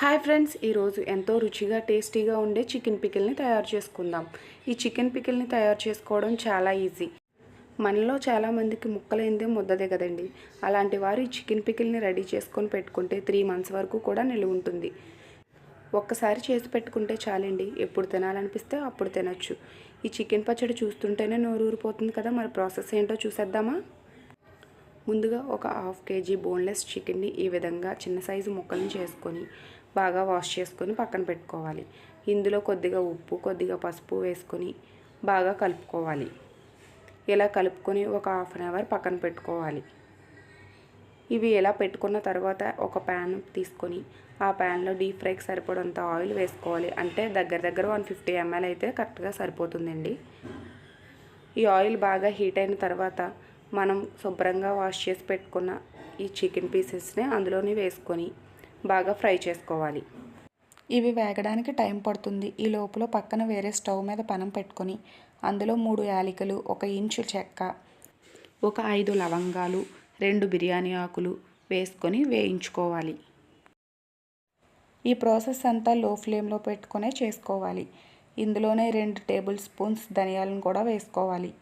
Hi friends ఈరోజు ఎంతో రుచిగా టేస్టీగా ఉండే చికెన్ పికిల్ని తయారు చేసుకుందాం. ఈ చికెన్ పికిల్ని తయారు చేసుకోవడం చాలా ఈజీ. మనలో చాలామందికి ముక్కలేందే ముద్దదే కదండి. అలాంటి వారు ఈ చికెన్ పికిల్ని రెడీ చేసుకొని పెట్టుకుంటే త్రీ మంత్స్ వరకు కూడా నిలువ ఉంటుంది. ఒక్కసారి చేసి పెట్టుకుంటే చాలండి. ఎప్పుడు తినాలనిపిస్తే అప్పుడు తినొచ్చు. ఈ చికెన్ పచ్చడి చూస్తుంటేనే నోరు ఊరిపోతుంది కదా మరి ప్రాసెస్ ఏంటో చూసేద్దామా? ముందుగా ఒక హాఫ్ కేజీ బోన్లెస్ చికెన్ని ఈ విధంగా చిన్న సైజు ముక్కలను చేసుకొని బాగా వాష్ చేసుకొని పక్కన పెట్టుకోవాలి. ఇందులో కొద్దిగా ఉప్పు కొద్దిగా పసుపు వేసుకొని బాగా కలుపుకోవాలి. ఇలా కలుపుకొని ఒక హాఫ్ అన్ అవర్ పక్కన పెట్టుకోవాలి. ఇవి ఇలా పెట్టుకున్న తర్వాత ఒక ప్యాన్ తీసుకొని ఆ ప్యాన్లో డీప్ ఫ్రైకి సరిపడంత ఆయిల్ వేసుకోవాలి. అంటే దగ్గర దగ్గర వన్ ఫిఫ్టీ ఎంఎల్ అయితే కరెక్ట్గా సరిపోతుందండి. ఈ ఆయిల్ బాగా హీట్ అయిన తర్వాత మనం శుభ్రంగా వాష్ చేసి పెట్టుకున్న ఈ చికెన్ పీసెస్ని అందులోని వేసుకొని బాగా ఫ్రై చేసుకోవాలి. ఇవి వేగడానికి టైం పడుతుంది. ఈ లోపల పక్కన వేరే స్టవ్ మీద పనం పెట్టుకొని అందులో మూడు యాలికలు ఒక ఇంచు చెక్క ఒక ఐదు లవంగాలు రెండు బిర్యానీ ఆకులు వేసుకొని వేయించుకోవాలి. ఈ ప్రాసెస్ అంతా లో ఫ్లేమ్లో పెట్టుకునే చేసుకోవాలి. ఇందులోనే రెండు టేబుల్ స్పూన్స్ ధనియాలను కూడా వేసుకోవాలి.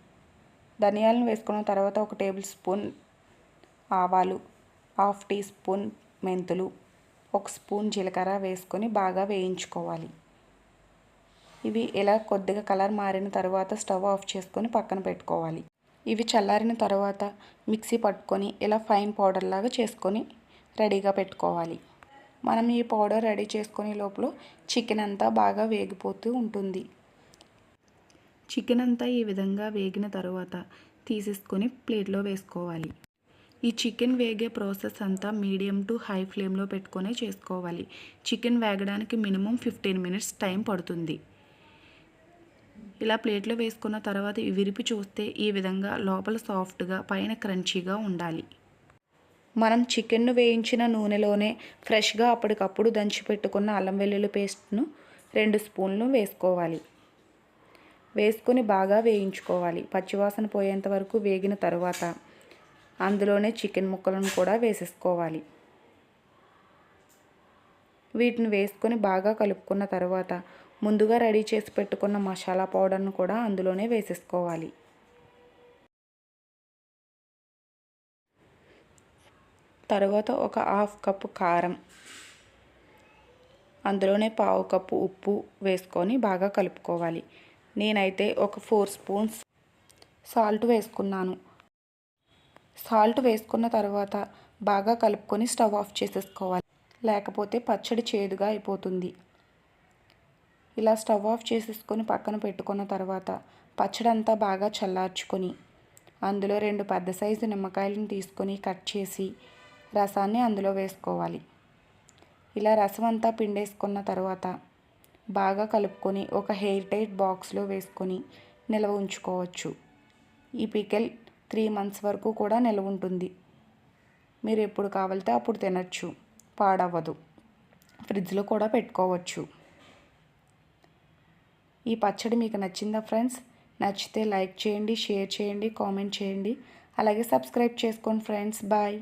ధనియాలను వేసుకున్న తర్వాత ఒక టేబుల్ స్పూన్ ఆవాలు హాఫ్ టీ స్పూన్ మెంతులు ఒక స్పూన్ జీలకర్ర వేసుకొని బాగా వేయించుకోవాలి. ఇవి ఇలా కొద్దిగా కలర్ మారిన తర్వాత స్టవ్ ఆఫ్ చేసుకొని పక్కన పెట్టుకోవాలి. ఇవి చల్లారిన తర్వాత మిక్సీ పట్టుకొని ఇలా ఫైన్ పౌడర్ లాగా చేసుకొని రెడీగా పెట్టుకోవాలి. మనం ఈ పౌడర్ రెడీ చేసుకునే లోపల చికెన్ అంతా బాగా వేగిపోతూ ఉంటుంది. చికెన్ అంతా ఈ విధంగా వేగిన తర్వాత తీసేసుకొని ప్లేట్లో వేసుకోవాలి. ఈ చికెన్ వేగే ప్రాసెస్ అంతా మీడియం టు హై ఫ్లేమ్లో పెట్టుకొని చేసుకోవాలి. చికెన్ వేగడానికి మినిమం ఫిఫ్టీన్ మినిట్స్ టైం పడుతుంది. ఇలా ప్లేట్లో వేసుకున్న తర్వాత విరిపి చూస్తే ఈ విధంగా లోపల సాఫ్ట్గా పైన క్రంచీగా ఉండాలి. మనం చికెన్ను వేయించిన నూనెలోనే ఫ్రెష్గా అప్పటికప్పుడు దంచి పెట్టుకున్న అల్లం వెల్లుల్లి పేస్ట్ను రెండు స్పూన్లు వేసుకోవాలి. వేసుకొని బాగా వేయించుకోవాలి. పచ్చివాసన పోయేంత వరకు వేగిన తర్వాత అందులోనే చికెన్ ముక్కలను కూడా వేసేసుకోవాలి. వీటిని వేసుకొని బాగా కలుపుకున్న తర్వాత ముందుగా రెడీ చేసి పెట్టుకున్న మసాలా పౌడర్ను కూడా అందులోనే వేసేసుకోవాలి. తర్వాత ఒక హాఫ్ కప్పు కారం అందులోనే పావు కప్పు ఉప్పు వేసుకొని బాగా కలుపుకోవాలి. నేనైతే ఒక ఫోర్ స్పూన్స్ సాల్ట్ వేసుకున్నాను. సాల్ట్ వేసుకున్న తర్వాత బాగా కలుపుకొని స్టవ్ ఆఫ్ చేసేసుకోవాలి. లేకపోతే పచ్చడి చేదుగా అయిపోతుంది. ఇలా స్టవ్ ఆఫ్ చేసేసుకొని పక్కన పెట్టుకున్న తర్వాత పచ్చడి అంతా బాగా చల్లార్చుకొని అందులో రెండు పెద్ద సైజు నిమ్మకాయలను తీసుకొని కట్ చేసి రసాన్ని అందులో వేసుకోవాలి. ఇలా రసం అంతా పిండేసుకున్న తర్వాత బాగా కలుపుకొని ఒక హెయిర్ టైట్ బాక్స్లో వేసుకొని నిల్వ ఉంచుకోవచ్చు. ఈ పికెల్ త్రీ మంత్స్ వరకు కూడా నిల్వ ఉంటుంది. మీరు ఎప్పుడు కావాలితే అప్పుడు తినచ్చు. పాడవ్వదు. ఫ్రిడ్జ్లో కూడా పెట్టుకోవచ్చు. ఈ పచ్చడి మీకు నచ్చిందా ఫ్రెండ్స్? నచ్చితే లైక్ చేయండి షేర్ చేయండి కామెంట్ చేయండి. అలాగే సబ్స్క్రైబ్ చేసుకోండి ఫ్రెండ్స్. బాయ్.